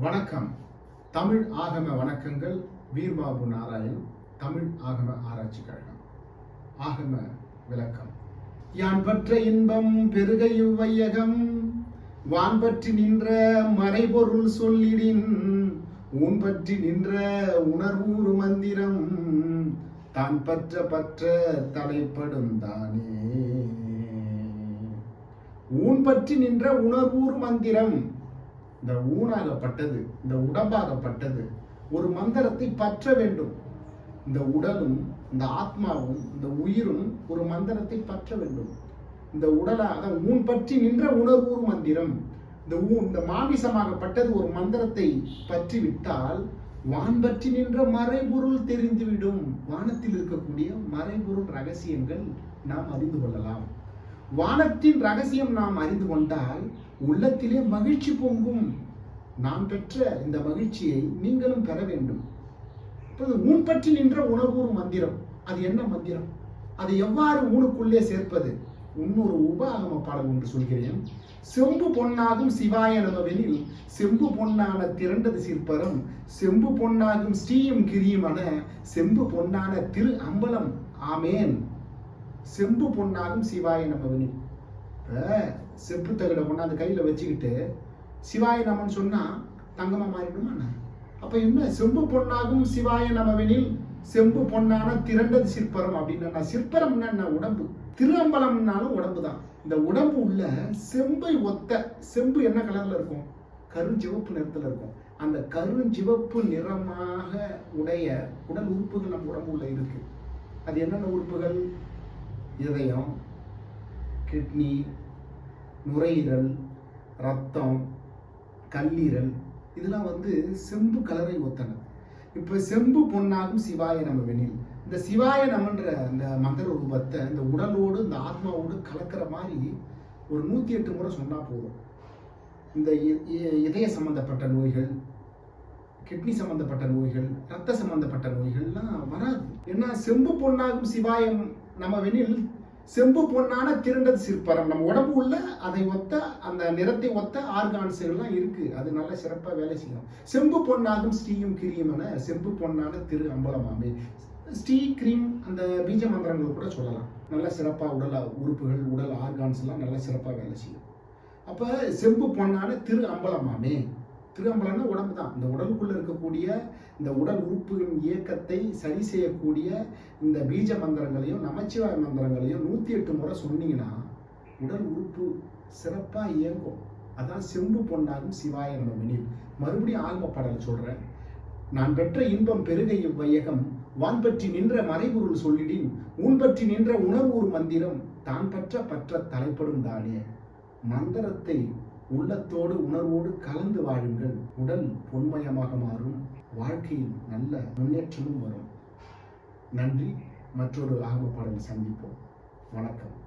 வணக்கம். தமிழ் ஆகம வணக்கங்கள். வீர்பாபு நாராயண் தமிழ் ஆகம ஆராய்ச்சி கழகம். ஆகம விளக்கம். யான் பற்ற இன்பம் பெருக இவ்வையகம் வான் பற்றி நின்ற மறைபொருள் சொல்லிடின். ஊன் பற்றி நின்ற உணர்வூறு மந்திரம். தான் பற்ற பற்ற தலைப்படும் தானே. ஊன் பற்றி நின்ற உணர்வூர் மந்திரம். இந்த ஊனாகப்பட்டது இந்த உடம்பாகப்பட்டது ஒரு மந்திரத்தை பற்ற வேண்டும். இந்த உடலும் இந்த ஆத்மாவும் இந்த உயிரும் ஒரு மந்திரத்தை பற்ற வேண்டும். இந்த உடலாக ஊன் பற்றி நின்ற உணர்வூர் மந்திரம். இந்த ஊ இந்த மாமிசமாகப்பட்டது ஒரு மந்திரத்தை பற்றி விட்டால் வான் பற்றி நின்ற மறைபொருள் தெரிந்துவிடும். வானத்தில் இருக்கக்கூடிய மறைபொருள் ரகசியங்கள் நாம் அறிந்து கொள்ளலாம். வானத்தின் ரகசியம் நாம் அறிந்து கொண்டால் உள்ளத்திலே மகிழ்ச்சி பொங்கும். நாம் பெற்ற இந்த மகிழ்ச்சியை நீங்களும் பெற வேண்டும். இப்போது ஊன் பற்றி நின்ற உணர்வூர் மந்திரம். அது என்ன மந்திரம்? அதை எவ்வாறு ஊனுக்குள்ளே சேர்ப்பது? இன்னொரு உபாகம பாடல் ஒன்று சொல்கிறேன். செம்பு பொன்னாகும் சிவாய நமவெனில் செம்பு பொன்னான திரண்டது சிற்பரம் செம்பு பொன்னாகும் ஸ்ரீயும் கிரியுமன செம்பு பொன்னான திரு அம்பலம். ஆமேன். செம்பு பொண்ணாகும் சிவாய நமவெனில் இப்போ செப்பு தகடை கொண்டாந்து கையில் வச்சுக்கிட்டு சிவாய நமன் சொன்னால் தங்கமாக மாறிடுமா என்ன? என்ன? செம்பு பொண்ணாகும் சிவாய நமவெனில் செம்பு பொன்னான திரண்டது சிற்பரம் அப்படின்னா சிற்பரம்னா என்ன உடம்பு. திருஅம்பலம்னாலும் உடம்பு தான் இந்த உடம்பு உள்ள செம்பை ஒத்த செம்பு என்ன கலரில் இருக்கும்? கருஞ்சிவப்பு நிறத்தில் இருக்கும். அந்த கருஞ்சிவப்பு நிறமாக உடைய உடல் உறுப்புகள் நம்ம உடம்பு உள்ள இருக்கு. அது என்னென்ன உறுப்புகள்? இதயம் கிட்னி நுரையீரல் ரத்தம் கல்லீரல் இதெல்லாம் வந்து செம்பு கலரை ஒத்தன. இப்போ செம்பு பொன்னாகும் சிவாய நம்ம வெனில் இந்த சிவாய நமன்ற அந்த மந்திர ரூபத்தை இந்த உடலோடு இந்த ஆத்மாவோடு கலக்கிற மாதிரி ஒரு நூற்றி எட்டு முறை சொன்னால் போதும். இந்த இ- இதய சம்பந்தப்பட்ட நோய்கள் கிட்னி சம்பந்தப்பட்ட நோய்கள் ரத்த சம்பந்தப்பட்ட நோய்கள்லாம் வராது. ஏன்னா செம்பு பொன்னாகும் சிவாயம் நம்ம வெளியில் செம்பு பொன்னான திரண்டது சிற்பரம் நம்ம உடம்பு உள்ள அதை ஒத்த அந்த நிறத்தை ஒத்த ஆர்கான்ஸுகள்லாம் இருக்கு. அது நல்ல சிறப்பாக வேலை செய்யும். செம்பு பொன்னாகும் ஸ்ரீயும் கிரியும் என செம்பு பொன்னான திரு அம்பலமாமே. ஸ்ரீ கிரீம் அந்த பீஜ மந்திரங்கள் கூட சொல்லலாம். நல்ல சிறப்பாக உடல் உறுப்புகள் உடல் ஆர்கான்ஸ் எல்லாம் நல்ல வேலை செய்யும். அப்போ செம்பு பொன்னான திரு அம்பலமாமே. திரு அம்பலம்னா உடம்பு தான் இந்த உடலுக்குள்ள செய்யக்கூடிய இந்த உடல் உறுப்புகளின் இயக்கத்தை சரி செய்யக்கூடிய இந்த பீஜ மந்திரங்களையும் நமச்சிவாய மந்திரங்களையும் நூற்றி எட்டு முறை சொன்னீங்கன்னா உடல் உறுப்பு சிறப்பாக இயங்கும். அதான் செம்பு பொன்னாகும் சிவாய நமனில் மறுபடியும் ஆல்ம பாடல் சொல்கிறேன் நான் பெற்ற இன்பம் பெருகை இவ்வையகம் வான் பற்றி நின்ற மறைபொருள் சொல்லிடின் ஊன் பற்றி நின்ற உணர்வூர் மந்திரம் தான் பற்ற பற்ற தலைப்படும் தானே. மந்திரத்தை உள்ளத்தோடு உணர்வோடு கலந்து வாழுங்கள். உடல் பொன்மயமாக மாறும். வாழ்க்கையில் நல்ல முன்னேற்றமும் வரும். நன்றி. மற்றொரு ஆகம பாடலை சந்திப்போம். வணக்கம்.